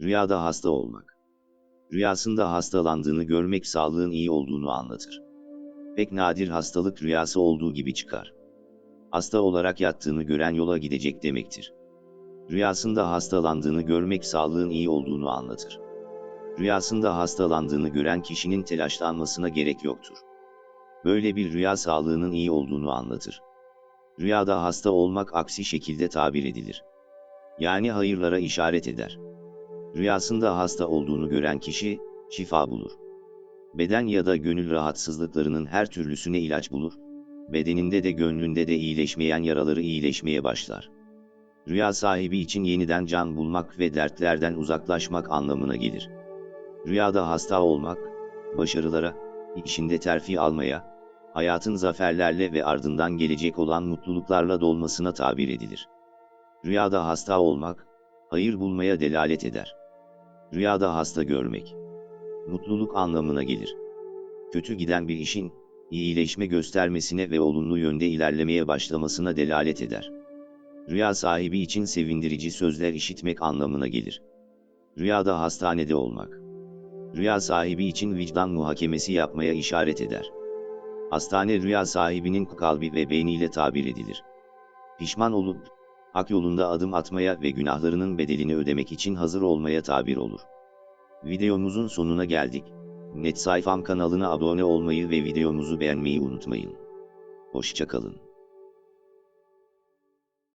Rüyada hasta olmak. Rüyasında hastalandığını görmek sağlığın iyi olduğunu anlatır. Pek nadir hastalık rüyası olduğu gibi çıkar. Hasta olarak yattığını gören yola gidecek demektir. Rüyasında hastalandığını görmek sağlığın iyi olduğunu anlatır. Rüyasında hastalandığını gören kişinin telaşlanmasına gerek yoktur. Böyle bir rüya sağlığının iyi olduğunu anlatır. Rüyada hasta olmak aksi şekilde tabir edilir. Yani hayırlara işaret eder. Rüyasında hasta olduğunu gören kişi, şifa bulur. Beden ya da gönül rahatsızlıklarının her türlüsüne ilaç bulur. Bedeninde de gönlünde de iyileşmeyen yaraları iyileşmeye başlar. Rüya sahibi için yeniden can bulmak ve dertlerden uzaklaşmak anlamına gelir. Rüyada hasta olmak, başarılara, işinde terfi almaya, hayatın zaferlerle ve ardından gelecek olan mutluluklarla dolmasına tabir edilir. Rüyada hasta olmak, hayır bulmaya delalet eder. Rüyada hasta görmek, mutluluk anlamına gelir. Kötü giden bir işin, iyileşme göstermesine ve olumlu yönde ilerlemeye başlamasına delalet eder. Rüya sahibi için sevindirici sözler işitmek anlamına gelir. Rüyada hastanede olmak. Rüya sahibi için vicdan muhakemesi yapmaya işaret eder. Hastane rüya sahibinin kalbi ve beyniyle tabir edilir. Pişman olup, hak yolunda adım atmaya ve günahlarının bedelini ödemek için hazır olmaya tabir olur. Videomuzun sonuna geldik. Net sayfam kanalına abone olmayı ve videomuzu beğenmeyi unutmayın. Hoşçakalın.